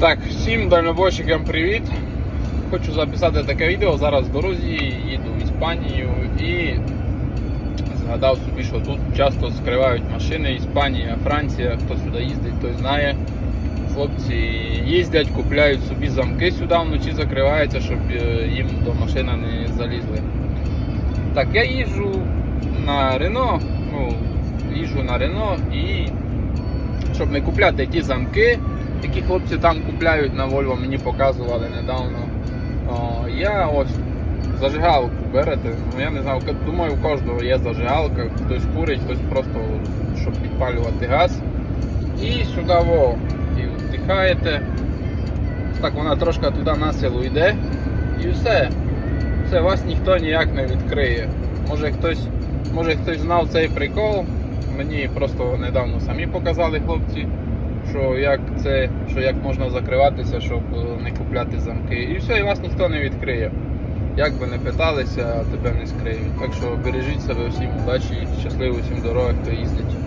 Так, всім дальнобойщикам привіт. Хочу записати таке відео. Зараз в дорозі їду в Іспанію і згадав собі, що тут часто скривають машини Іспанія, Франція, хто сюди їздить, той знає. Хлопці їздять, купляють собі замки сюди, вночі закриваються, щоб е, їм до машини не залізли. Так, я їжджу на Рено, ну, їжджу на Рено і щоб не купляти ті замки, які хлопці там купляють на Volvo, мені показували недавно. О, я ось зажигалку берете. Ну я не знаю, думаю, у кожного є зажигалка, хтось курить, хтось просто щоб підпалювати газ. І сюди во, і вдихаєте. Так вона трошки туди на село йде. І все. Все, вас ніхто ніяк не відкриє. Може хтось, може хтось знав цей прикол. Мені просто недавно самі показали хлопці, що як це, що як можна закриватися, щоб е, не купляти замки. І все, і вас ніхто не відкриє. Як би не питалися, тебе не скриють. Так що бережіть себе всім удачі, щасливо всім дороги, хто їздить.